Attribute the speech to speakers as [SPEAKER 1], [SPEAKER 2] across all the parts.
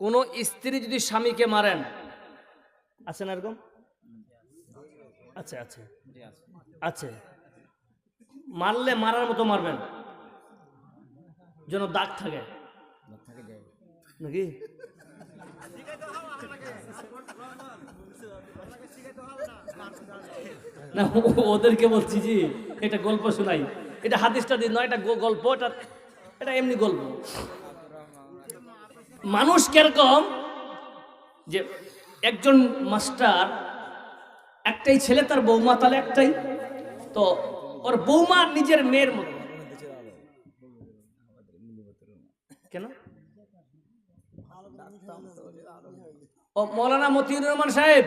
[SPEAKER 1] কোন স্ত্রী যদি স্বামীকে মারেন, আছে না এরকম? আছে আছে। আছে। মারলে মারার মতো মারবেন। যেন দাগ থাকে। নাকি? না, ওদেরকে বলছি জি, এটা গল্প শোনাই। এটা হাদিসটা দিন নয়, এটা গল্প, এটা এটা এমনি গল্প। মানুষ কীরকম যে একজন মাস্টার, একটাই ছেলে তার বৌমা তাহলে একটাই? তো ওর বৌমা নিজের মেয়ের মতো। কেন? ও মৌলানা মতিউর রহমান সাহেব।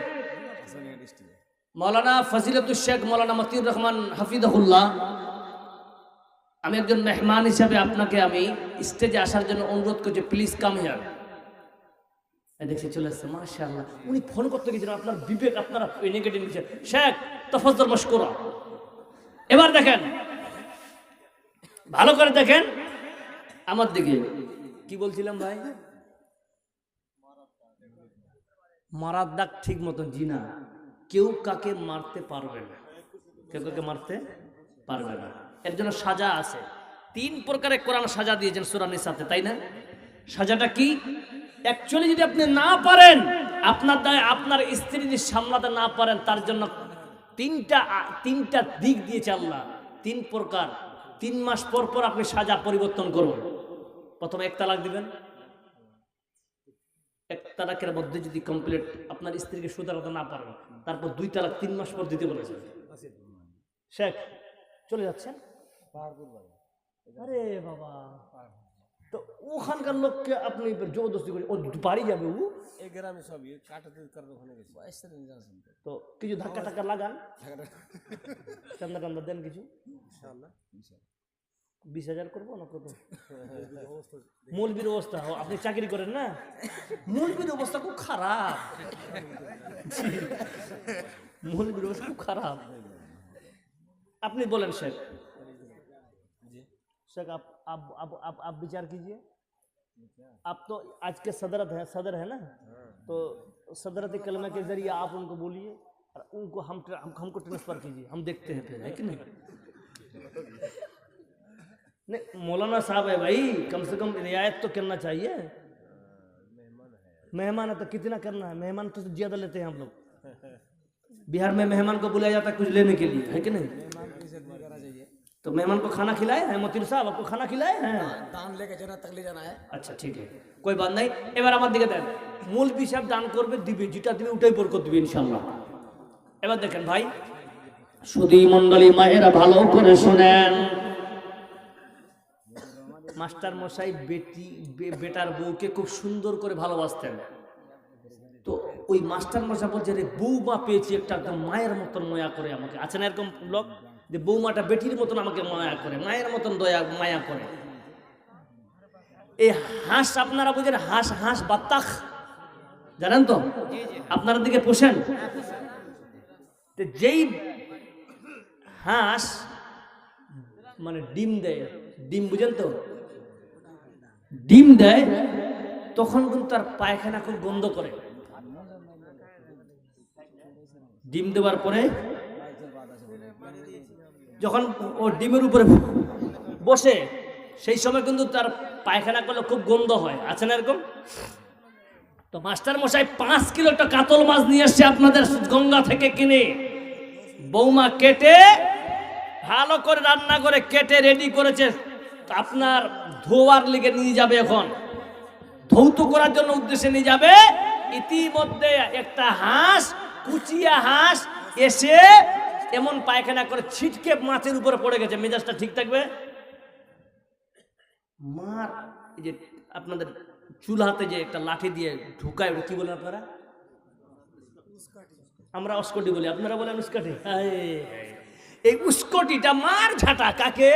[SPEAKER 1] মৌলানা ফজিলতুল শেখ মৌলানা মতিউর রহমান হাফিদহুল্লাহ আমি একজন মেহমান হিসাবে আপনাকে আমি স্টেজে আসার জন্য অনুরোধ করছি প্লিজ কাম হিয়ার দেখছি চলে আসছে, মাশাআল্লাহ। উনি ফোন করতে গেছিলেন আপনার বিবেক আপনারা নেগেটিভ নিচ্ছে শেখ তফজল মশকুরা। এবার দেখেন, ভালো করে দেখেন। আমার দিকে, কি বলছিলাম ভাই? মারার দাগ ঠিক মতন জিনা। কেউ কাকে মারতে পারবে না। কেউ কাকে মারতে পারবে না। এর জন্য সাজা আছে। তিন প্রকারের কোরআন সাজা দিয়েছেন সুরানির সাথে তাই না? সাজাটা কি? অ্যাকচুয়ালি যদি আপনি না পারেন, আপনার দায় আপনার স্ত্রী যদি সামলাতে না পারেন, তার জন্য তিনটা তিনটা দিক দিয়েছে আল্লাহ। তিন প্রকার। তিন মাস পর পর আপনি সাজা পরিবর্তন করুন। প্রথমে এক তালাক দিবেন। এক তালাকের মধ্যে যদি কমপ্লিট আপনার স্ত্রীকে সুদারাতে না পারেন, তারপর দুই তালাক তিন মাস পর দিতে বলেছেন। শেখ, চলে যাচ্ছেন? আরে বাবা। তো ওখানকার লোককে আপনি জবরদস্তি করে ও বাড়ি যাবে ও?
[SPEAKER 2] এই গ্রামে সবই কাটাতে করার ওখানে গেছি? তো।
[SPEAKER 1] কিছু ধাক্কা টাক্কা লাগান। চান্দা টান্দা দেন কিছু।
[SPEAKER 2] ইনশাআল্লাহ।
[SPEAKER 1] বিশ হাজার করব না কত? মৌলবীর অবস্থা আপনি চাকরি করেন না? মৌলবীর অবস্থা খুব খারাপ। মৌলবীর অবস্থা খুব খারাপ। আপনি বলেন শেখ शेख आप आप आप आप, आप विचार कीजिए। आप तो आज के सदरत है सदर है ना? तो सदरत कलमा के ज़रिए आप उनको बोलिए और उनको हम हम हमको ट्रांसफ़र कीजिए। हम देखते हैं फिर है कि नहीं? नहीं मौलाना साहब है भाई कम से कम रियायत तो करना चाहिए। मेहमान है तो कितना करना है? मेहमान तो ज़्यादा लेते हैं हम लोग। बिहार में मेहमान को बुलाया जाता है कुछ लेने के लिए है कि नहीं? तो मेहमान को खाना खिलाए हैं मोतीर साहब आपको खाना खिलाए हैं
[SPEAKER 2] दान लेके जाना तक ले जाना है
[SPEAKER 1] আচ্ছা ঠিক আছে কই বাদ নাই এবার আমার দিকে দেন মূল হিসাব দান করবে দিবে যেটা দিবে ওটাই বরকত দিবে ইনশাল্লাহ এবার দেখেন ভাই সুদী মন্ডলী মায়েরা ভালো করে শুনেন মাস্টার মশাই বেটি বে- বেটার বউকে খুব সুন্দর করে ভালোবাসতেন তো ওই মাস্টার মশাই বলছে রে বৌমা পেয়েছি একটা একদম মায়ের মতন ময়া করে আমাকে আছে না এরকম লোক যে বৌমাটা বেটির মতন আমাকে মায়া করে, মায়ের মতন দয়া, মায়া করে। এই হাঁস আপনারা বুঝেন, হাঁস হাঁস, বাত্তাখ। জানেন তো? আপনারা দিকে পোষেন। যেই হাঁস মানে ডিম দেয়, ডিম বুঝেন তো? ডিম দেয়, তখন কিন্তু তার পায়খানা খুব গন্ধ করে। ডিম দেওয়ার পরে যখন ও ডিমের উপরে বসে, সেই সময় কিন্তু তার পায়খানা করলে খুব গন্ধ হয়। আছে না এরকম? তো মাস্টার মশাই পাঁচ কিলো একটা কাতল মাছ নিয়ে এসছে আপনাদের গঙ্গা থেকে কিনে। বৌমা কেটে ভালো করে রান্না করে কেটে রেডি করেছে। আপনার ধোয়ার লিগে নিয়ে যাবে এখন। ধৌত করার জন্য উদ্দেশ্যে নিয়ে যাবে। ইতিমধ্যে একটা হাঁস, কুচিয়া হাঁস এসে এমন পায়খানা করে ছিটকে মাছের উপরে পড়ে গেছে। মেজাজটা ঠিক থাকবে? মার যে আপনাদের চুলহাতে যে একটা লাঠি দিয়ে ঢুকায়, ওটা কি বলে আপনারা? আমরা অস্কটি বলি। আপনারা বলেন উস্কটি। এই উস্কটিটা মার ঝাঁটা, কাকে?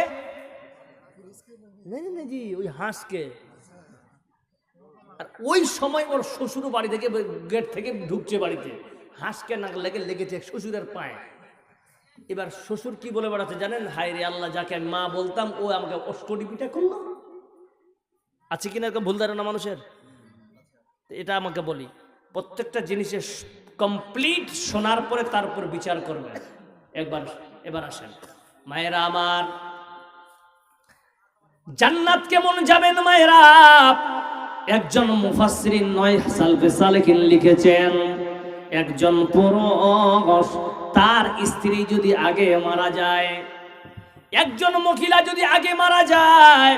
[SPEAKER 1] জি, ওই হাঁসকে। আর ওই সময় ওর শ্বশুর বাড়ি থেকে, গেট থেকে ঢুকছে বাড়িতে। হাঁসকে না লেগে লেগেছে শ্বশুরের পায়ে। এবার শ্বশুর কি বলে বেড়াচ্ছে জানেন? হায় রে আল্লাহ, যাকে আমি মা বলতাম, ও আমাকে অষ্টডি পিঠা করল। আছে কিনা এরকম ভুল ধারণা মানুষের? এটা আমাকে বলি, প্রত্যেকটা জিনিসের কমপ্লিট শোনার পরে তার উপর বিচার করবেন। একবার, এবার আসেন। মায়েরা আমার, জান্নাত কেমন যাবেন মায়েরা? একজন মুফাসসিরিন নয়, সালফে সালেকিন লিখেছেন, একজন পুরুষ তার স্ত্রী যদি আগে মারা যায়, একজন মহিলা যদি আগে মারা যায়,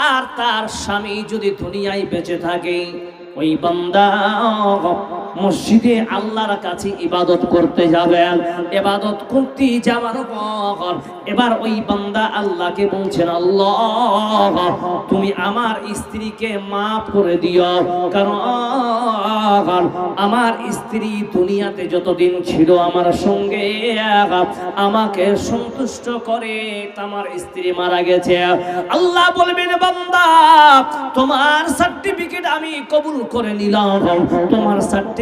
[SPEAKER 1] আর তার স্বামী যদি দুনিয়ায় বেঁচে থাকে, ওই বান্দা মসজিদে আল্লাহর কাছে ইবাদত করতে যাবেন। ইবাদত করতে যাওয়ার পর এবার ওই বান্দা আল্লাহকে বলছেন, আল্লাহ, তুমি আমার স্ত্রীকে মাফ করে দিও। কারণ আমার স্ত্রী দুনিয়াতে যতদিন ছিল আমার সঙ্গে, আমাকে সন্তুষ্ট করে আমার স্ত্রী মারা গেছে। আল্লাহ বলবেন, বান্দা, তোমার সার্টিফিকেট আমি কবুল করে নিলাম। তোমার সার্টিফিকেট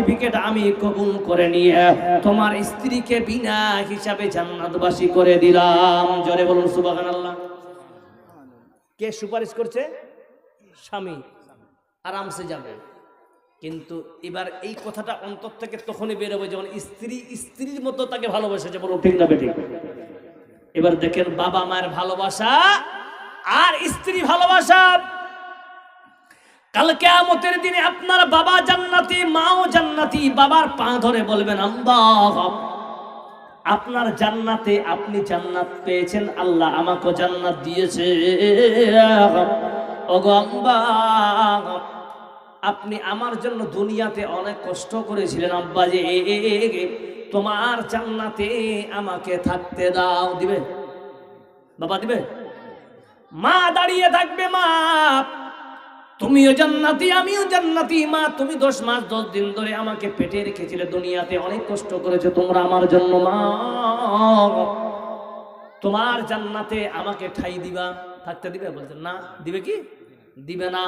[SPEAKER 1] আমি কবুল করে নিয়ে তোমার স্ত্রীকে বিনা হিসাবে জান্নাতবাসী করে দিলাম। জোরে বলুন, সুবহানাল্লাহ। কে সুপারিশ করছে? স্বামী। আরামসে যাবে। কিন্তু এবার এই কথাটা অন্তর থেকে তখনই বেরোবে যখন স্ত্রী, স্ত্রীর মতো তাকে ভালোবাসেছে বলো, ঠিক না বেঠিক এবার দেখেন বাবা মায়ের ভালোবাসা আর স্ত্রী ভালোবাসা কাল কেয়ামতের দিনে আপনার বাবা জান্নাতি, মাও জান্নাতি, বাবার পা ধরে বলবেন, আল্লাহ আপনার জান্নাতে আপনি জান্নাত পেয়েছেন, আল্লাহ আমাকে জান্নাত দিয়েছে। আপনি আমার জন্য দুনিয়াতে অনেক কষ্ট করেছিলেন, আব্বা যে তোমার জান্নাতে আমাকে থাকতে দাও, দিবে? বাবা দিবে? মা দাঁড়িয়ে থাকবে, মা। তুমিও জান্নাতি, আমিও জান্নাতি। মা, তুমি দশ মাস, দশ দিন ধরে আমাকে পেটে রেখেছিলে দুনিয়াতে। অনেক কষ্ট করেছ তোমরা আমার জন্য, মা। তোমার জান্নাতে আমাকে ঠাই দিবা, থাকতে দিবে? বলছেন না, দিবে কি? দিবে না।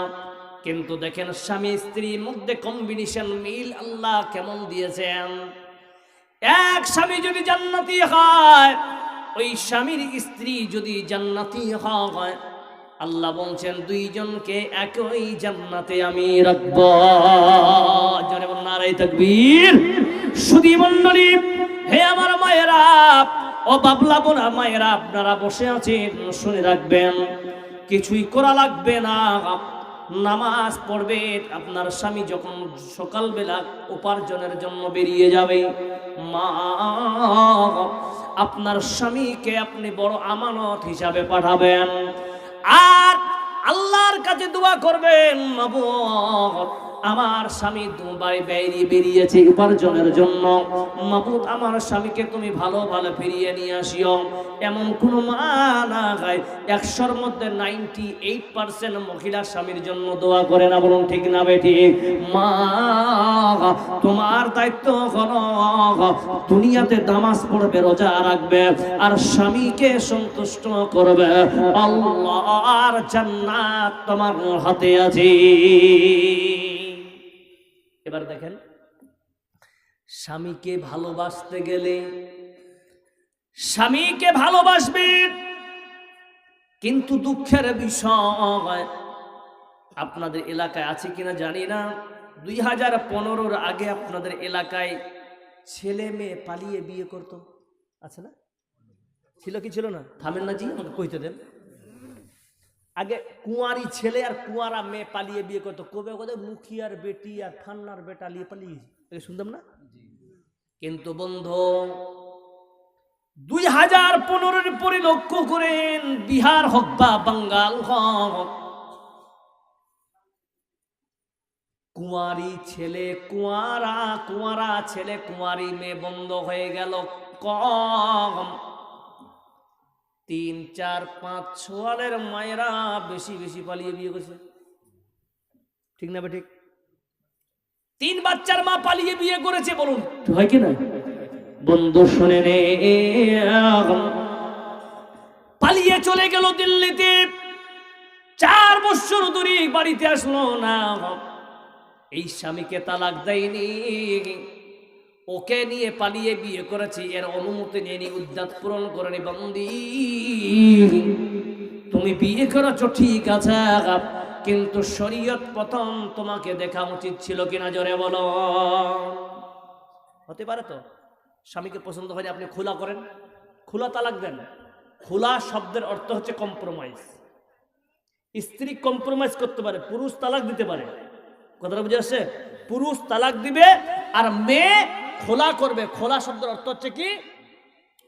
[SPEAKER 1] কিন্তু দেখেন, স্বামী স্ত্রীর মধ্যে কম্বিনেশন মিল আল্লাহ কেমন দিয়েছেন? এক স্বামী যদি জান্নাতি হয়, ওই স্বামীর স্ত্রী যদি জান্নাতি হয় আল্লাহ বলছেন, দুইজনকে একই জান্নাতে আমি রাখব। জনে নারাই তাকবীর। সুদী মণ্ডলী, হে আমার মায়েরা, ও বাবলা বোনা মায়েরা, আপনারা বসে আছেন, শুনে রাখবেন। কিছুই করা লাগবে না। নামাজ পড়বে, আপনার স্বামী যখন সকালবেলা উপার্জনের জন্য বেরিয়ে যাবে, মা, আপনার স্বামীকে আপনি বড় আমানত হিসাবে পাঠাবেন। আর আল্লাহর কাছে দোয়া করবেন আমার স্বামী দুবার বেরিয়ে বেরিয়েছে উপার্জনের জন্য। মাবুদ, আমার স্বামীকে তুমি ভালো ভালো ফিরিয়ে নিয়ে আসিও। এমন কোন মা না গায় একশোর মধ্যে নাইনটি এইট পার্সেন্ট মহিলা স্বামীর জন্য দোয়া করে না বলুন ঠিক না বেটি মা, তোমার দায়িত্ব হলো দুনিয়াতে দামাজ পড়বে, রোজা রাখবে, আর স্বামীকে সন্তুষ্ট করবে। আল্লাহর জান্নাত তোমার হাতে আছে। এবার দেখেন, স্বামীকে ভালোবাসতে গেলে স্বামীকে ভালোবাসবে, কিন্তু দুঃখের বিষয়, আপনাদের এলাকায় আছে কিনা জানি না। দুই হাজার পনেরোর আগে আপনাদের এলাকায় ছেলে মেয়ে পালিয়ে বিয়ে করত, আছে না? ছিল কি ছিল না? থামেন না জি, আমাকে কইতে দেন। আগে কুঁয়ারি ছেলে আর কুঁয়ারা মেয়ে পালিয়ে বিয়ে করতো। কবে কবে মুখিয়ার বেটি আর ঠান্নার বেটা লিয়ে পালিয়ে আগে শুনতাম না? কিন্তু বন্ধু দুই হাজার পনেরোর পরে লক্ষ্য করেন বিহার হোক বা বাঙ্গাল হোক কুঁয়ারি ছেলে কুঁয়ারা কুঁয়ারা ছেলে কুঁয়ারি মেয়ে বন্ধ হয়ে গেল কম। তিন চার পাঁচ ছোয়ালের মায়েরা বেশি বেশি পালিয়ে বিয়ে করছে। ঠিক না ঠিক তিন বাচ্চার মা পালিয়ে বিয়ে করেছে বলুন। হয় কি না? বন্ধু শুনে নে। পালিয়ে চলে গেল দিল্লিতে। চার বছর ধরে বাড়িতে আসলো না। এই স্বামীকে তালাক দেয়নি। ওকে নিয়ে পালিয়ে বিয়ে করেছি, এর অনুমতি নিয়ে উদ্যাত পূরণ করেনি বন্দি। তুমি বিয়ে করেছ, ঠিক আছে কিন্তু শরীয়ত প্রথম তোমাকে দেখা উচিত ছিল কিনা, জোরে বলো। হতে পারে তো? স্বামীকে পছন্দ হয়নি, আপনি খোলা করেন। খোলা তালাক দেন। খোলা শব্দের অর্থ হচ্ছে কম্প্রোমাইজ স্ত্রী কম্প্রোমাইজ করতে পারে, পুরুষ তালাক দিতে পারে। কথাটা বুঝে আসছে? পুরুষ তালাক দিবে, আর মেয়ে খোলা করবে, খোলা শব্দের অর্থ হচ্ছে কি?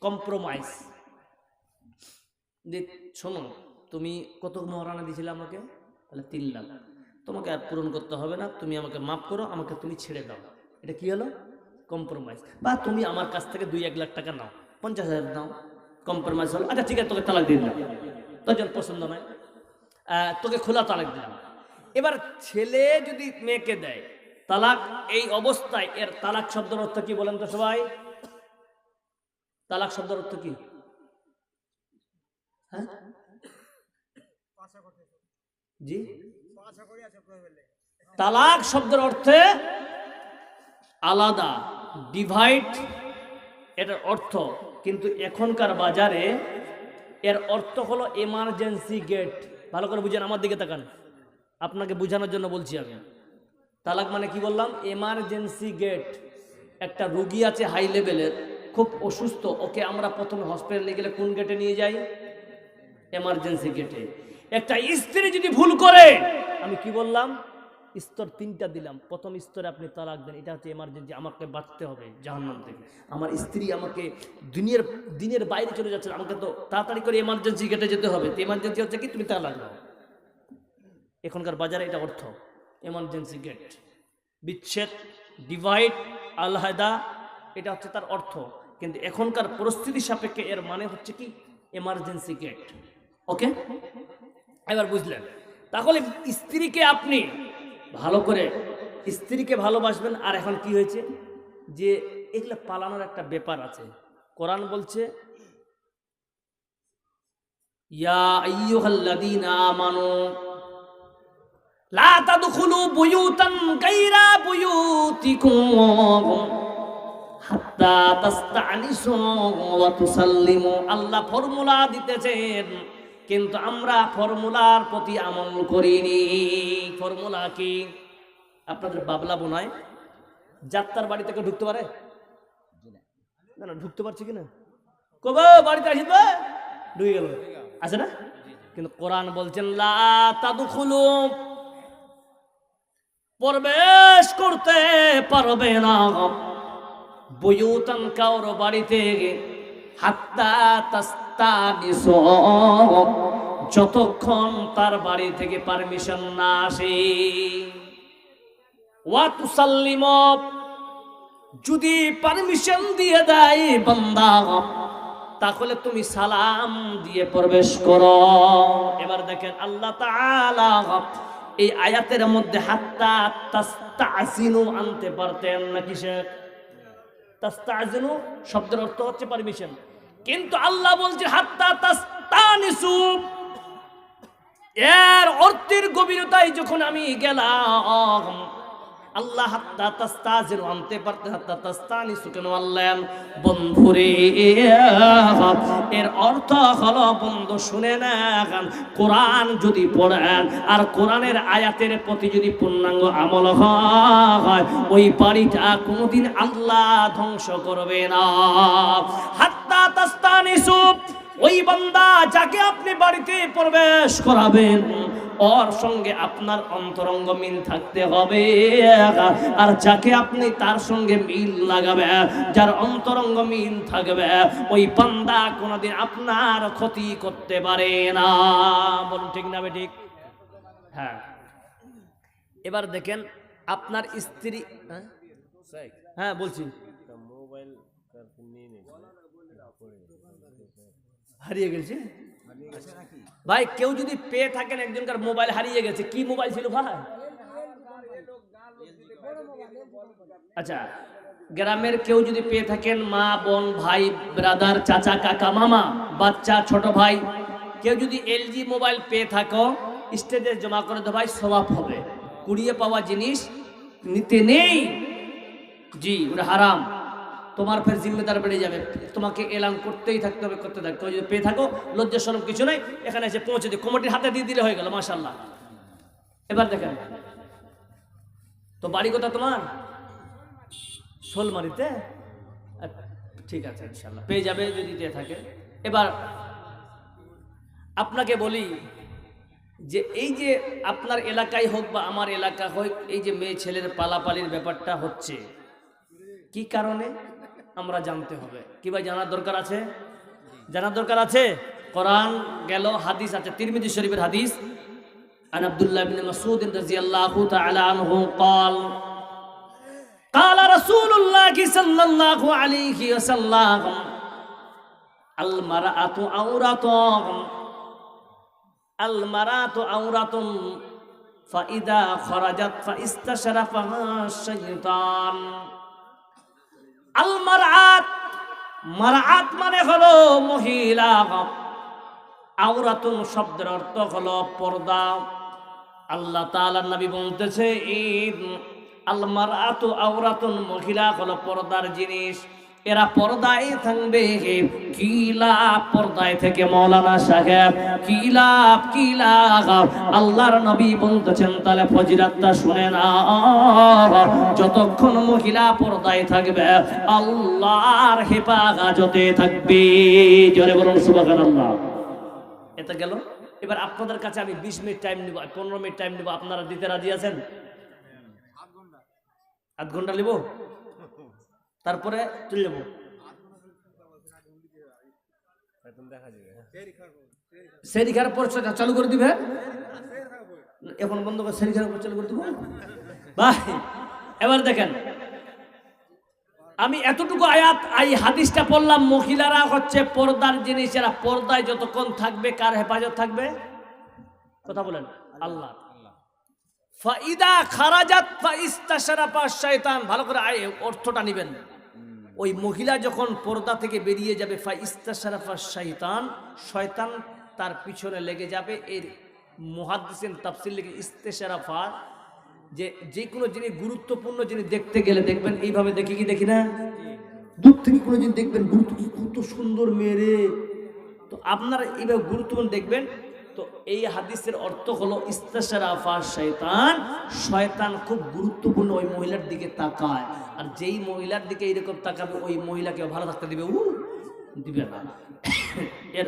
[SPEAKER 1] কম্প্রোমাইজ শোনো, তুমি কত মহারানা দিয়েছিলে আমাকে? তাহলে তিন লাখ। তোমাকে আর পূরণ করতে হবে না, তুমি আমাকে মাফ করো, আমাকে তুমি ছেড়ে দাও। এটা কি হলো? কম্প্রোমাইজ বা তুমি আমার কাছ থেকে দুই, এক লাখ টাকা নাও, পঞ্চাশ হাজার নাও। কম্প্রোমাইজ হলো আচ্ছা ঠিক আছে, তোকে তালাক দিয়ে দিলাম। তোর জন্য পছন্দ নয়। তোকে খোলা তালাক দিলাম। এবার ছেলে যদি মেয়েকে দেয় তালাক, এই অবস্থায় এর তালাক শব্দের অর্থ কি বলেন তো সবাই? তালাক শব্দের অর্থ কি? হ্যাঁ? জি? তালাক শব্দের অর্থে আলাদা ডিভাইড এটার অর্থ। কিন্তু এখনকার বাজারে এর অর্থ হলো এমার্জেন্সি গেট ভালো করে বুঝেন, আমার দিকে তাকান। আপনাকে বোঝানোর জন্য বলছি আমি। তালাক মানে কি বললাম? এমার্জেন্সি গেট একটা রুগী আছে হাই লেভেলের খুব অসুস্থ, ওকে আমরা প্রথমে হসপিটালে গেলে কোন গেটে নিয়ে যাই? এমার্জেন্সি গেটে একটা স্ত্রী যদি ভুল করে, আমি কি বললাম? স্তর তিনটা দিলাম। প্রথম স্তরে আপনি তালাক দেন, এটা হচ্ছে এমার্জেন্সি আমাকে বাঁচতে হবে জাহান্নাম থেকে। আমার স্ত্রী আমাকে দুনিয়ার, দিনের বাইরে চলে যাচ্ছে, আমাকে তো তাড়াতাড়ি করে এমার্জেন্সি গেটে যেতে হবে। তো এমার্জেন্সি হচ্ছে কি? তুমি তালাক দাও। এখনকার বাজারে এটা অর্থ। এমার্জেন্সি গেট বিচ্ছেদ ডিভাইড আলহায়দা, এটা হচ্ছে তার অর্থ। কিন্তু এখনকার পরিস্থিতি সাপেক্ষে এর মানে হচ্ছে কি? এমার্জেন্সি গেট ওকে এবার বুঝলেন। তাহলে স্ত্রীকে আপনি ভালো করে স্ত্রীকে ভালোবাসবেন, আর এখন কি হয়েছে? যে এগুলো পালানোর একটা ব্যাপার আছে। কোরআন বলছে, ইয়া আইয়ুহাল্লাযীনা আমানু লা আল্লাহ ফর্মুলা দিতেছেন, কিন্তু আমরা ফর্মুলার প্রতি আমল করিনি। ফর্মুলা কি? আপনাদের বাবলা বোনায় যাত্রার বাড়ি থেকে ঢুকতে পারে? না না, ঢুকতে পারছে কিনা কবে বাড়িতে আসবে ঢুকে গেল। আছে না? কিন্তু কোরআন বলছেন, লা প্রবেশ করতে পারবে না। বুয়ুতান কাউর বাড়িতে হাত্তা তাস্তানিস যতক্ষণ তার বাড়ি থেকে পারমিশন না আসে। ওয়া তুসাল্লিম, যদি পারমিশন দিয়ে দেয় বান্দা, তাহলে তুমি সালাম দিয়ে প্রবেশ করো। এবার দেখেন আল্লাহ তাআলা এই আয়াতের মধ্যে হাত্তা তাস্তাসিনু আনতে পারতেন নাকি কিসের তাস্তাজিনু শব্দের অর্থ হচ্ছে পারমিশন কিন্তু আল্লাহ বলছে হাত্তা তাস্তানিসু। এর অর্থের গভীরতায় যখন আমি গেলাম আল্লাহ হাত্তা তাস্তাজিনু আনতে পারতে হাত্তা তাস্তানিসু কেন আল্লাহ। বন্ধুরে, এর অর্থ হলো, বন্ধু শুনে নেন, কোরআন যদি পড়েন, আর কোরআনের আয়াতের প্রতি যদি পূর্ণাঙ্গ আমল হয়, ওই বাড়িটা কোনোদিন আল্লাহ ধ্বংস করবে না। হাত্তা তাস্তানিসু ওই বান্দা যাকে আপনি বাড়িতে প্রবেশ করাবেন ওর সঙ্গে আপনার অন্তরঙ্গ মিল থাকতে হবে। আর যাকে আপনি তার সঙ্গে মিল লাগাবে, যার অন্তরঙ্গ মিল থাকবে, ওই বান্দা কোনোদিন আপনার ক্ষতি করতে পারে না। বলুন, ঠিক না ঠিক? হ্যাঁ। এবার দেখেন, আপনার স্ত্রী হ্যাঁ? হ্যাঁ বলছি।
[SPEAKER 2] মোবাইল।
[SPEAKER 1] হারিয়ে গেছে ভাই, কেউ যদি পেয়ে থাকেন, একজনকার মোবাইল হারিয়ে গেছে, কি মোবাইল ছিল ভাই? আচ্ছা গ্রামের কেউ যদি পেয়ে থাকেন, মা, বোন, ভাই ব্রাদার চাচা, কাকা, মামা, বাচ্চা, ছোট ভাই, কেউ যদি এলজি মোবাইল পেয়ে থাকো স্টেজে জমা করে দো ভাই স্বভাব হবে। কুড়িয়ে পাওয়া জিনিস নিতে নেই। জি, ওটা হারাম। তোমার ফের জিম্মেদার বেড়ে যাবে। তোমাকে এলান করতেই থাকতে হবে, করতে থাকতে হবে। যদি পেয়ে থাকো, লজ্জা সরম কিছু নাই। এখানে এসে পৌঁছে দিও। কমিটির হাতে দিয়ে দিলে হয়ে গেল মাশাল্লাহ এবার দেখেন। তো বাড়ি কোথা তোমার? শোলমারিতে? ঠিক আছে ইনশাল্লাহ পেয়ে যাবে যদি দিয়ে থাকে। এবার আপনাকে বলি যে এই যে আপনার এলাকায় হোক বা আমার এলাকা হোক, এই যে মেয়ে ছেলের পালাপালির ব্যাপারটা হচ্ছে, কি কারণে? আমরা জানতে হবে কি ভাই জানার দরকার আছে জানার দরকার আছে কোরআন গেল হাদিস আছে তিরমিজি শরীফের হাদিস عن عبد الله بن مسعود رضي الله تعالى عنه قال قال رسول الله صلى الله عليه وسلم المرأة عورة المرأة عورة فإذا خرجت فاستشرفها الشيطان আল মারাত মারাত মানে হলো মহিলা আওরাতুন শব্দের অর্থ হলো পর্দা। আল্লাহ তাআলা নবী বলতেছে, ঈদ আল মারাতু আওরাতুন মহিলা হলো পর্দার জিনিস। এরা পর্দায় থাকবে। কি লাভ পর্দায় থেকে মৌলানা সাহেব? কি লাভ কি লাভ? আল্লাহর নবী বলতেছেন, তাহলে ফজিরাতটা শুনে না যতক্ষণ মহিলা পর্দায় থাকবে, আল্লাহর হেফাজতে থাকবে। জরে জোরে বলুন, সুবহানাল্লাহ। এটা গেল। এবার আপনাদের কাছে আমি বিশ মিনিট টাইম নিব, পনেরো মিনিট টাইম নিব। আপনারা দিতে রাজি আছেন? আধ ঘণ্টা নিব? তারপরে চলে যাব।
[SPEAKER 2] এখন দেখা যাবে
[SPEAKER 1] সেরি খার পর সেটা চালু করে দিবে। এখন বন্ধ করে সেরি খার পর চালু করে দিব। এবার দেখেন, আমি এতটুকু আয়াত এই হাদিসটা পড়লাম, মহিলারা হচ্ছে পর্দার জিনিস, এরা পর্দায় যতক্ষণ থাকবে, কার হেফাজত থাকবে? কথা বলেন আল্লাহ ফাইদা খারাজাত ফাইস্তাশারাফা শয়তান। ভালো করে আয় অর্থটা নেবেন। ওই মহিলা যখন পর্দা থেকে বেরিয়ে যাবে ফাইস্তাশারাফা শয়তান শয়তান তার পিছনে লেগে যাবে। এর মুহাদ্দিসিন তাফসির লিখে ইস্তেশারাফা যে যে কোনো জিনিস গুরুত্বপূর্ণ জিনিস দেখতে গেলে দেখবেন এইভাবে দেখি কি দেখি না? দূর থেকে কোনো জিনিস দেখবেন গুরুত্ব কত সুন্দর মেরে তো আপনারা এইভাবে গুরুত্বপূর্ণ দেখবেন তো এই হাদিসের অর্থ হলো ইস্তাশারাফা শয়তান। শয়তান খুব গুরুত্বপূর্ণ ওই মহিলার দিকে তাকায়। আর যেই মহিলার দিকে এরকম তাকাবে ওই মহিলাকে ভালো থাকতে দিবে। উ দিবে না। এর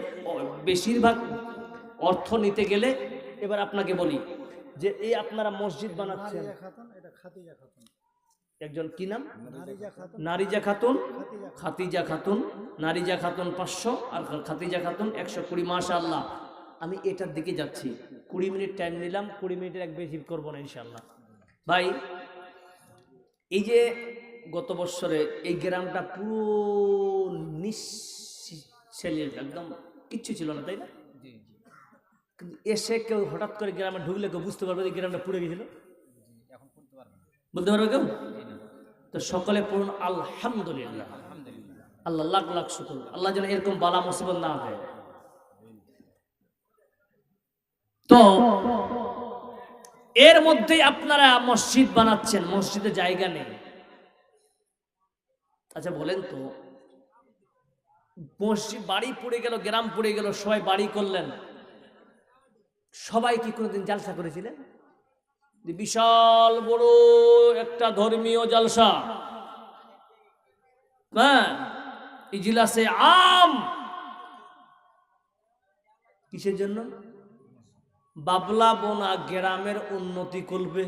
[SPEAKER 1] বেশিরভাগ অর্থ নিতে গেলে এবার আপনাকে বলি যে এই আপনারা মসজিদ বানাচ্ছেন। একজন কি নাম?
[SPEAKER 3] নারিজা খাতুন।
[SPEAKER 1] খাতিজা খাতুন? নারিজা খাতুন পাঁচশো আর খাতিজা খাতুন একশো কুড়ি মাসা আল্লাহ আমি এটার দিকে যাচ্ছি। কুড়ি মিনিট টাইম নিলাম কুড়ি মিনিটের এক বেশি করব না ইনশাল্লাহ ভাই এই যে গত বছরে এই গ্রামটা পুরো নিঃছেলে একদম কিচ্ছু ছিল না তাই না? কিন্তু এসে কেউ হঠাৎ করে গ্রামে ঢুকলে কেউ বুঝতে পারবে এই গ্রামটা পুড়ে গেছিল? বলতে পারবে কেউ? তো সকলে পড়ুন আলহামদুলিল্লাহ। আল্লাহ লাখ লাখ শুকুর। আল্লাহ যেন এরকম বালা মুসিবত না হয় তো এর মধ্যেই আপনারা মসজিদ বানাচ্ছেন, মসজিদে জায়গা নেই। আচ্ছা বলেন তো, মসজিদ বাড়ি পড়ে গেল, গ্রাম পড়ে গেল, সবাই বাড়ি করলেন। সবাই কি কোনোদিন জালসা করেছিলেন? বিশাল বড় একটা ধর্মীয় জালসা। হ্যাঁ ইজলাসে আম। কিসের জন্য? বাবলা বোনা গ্রামের উন্নতি করবে।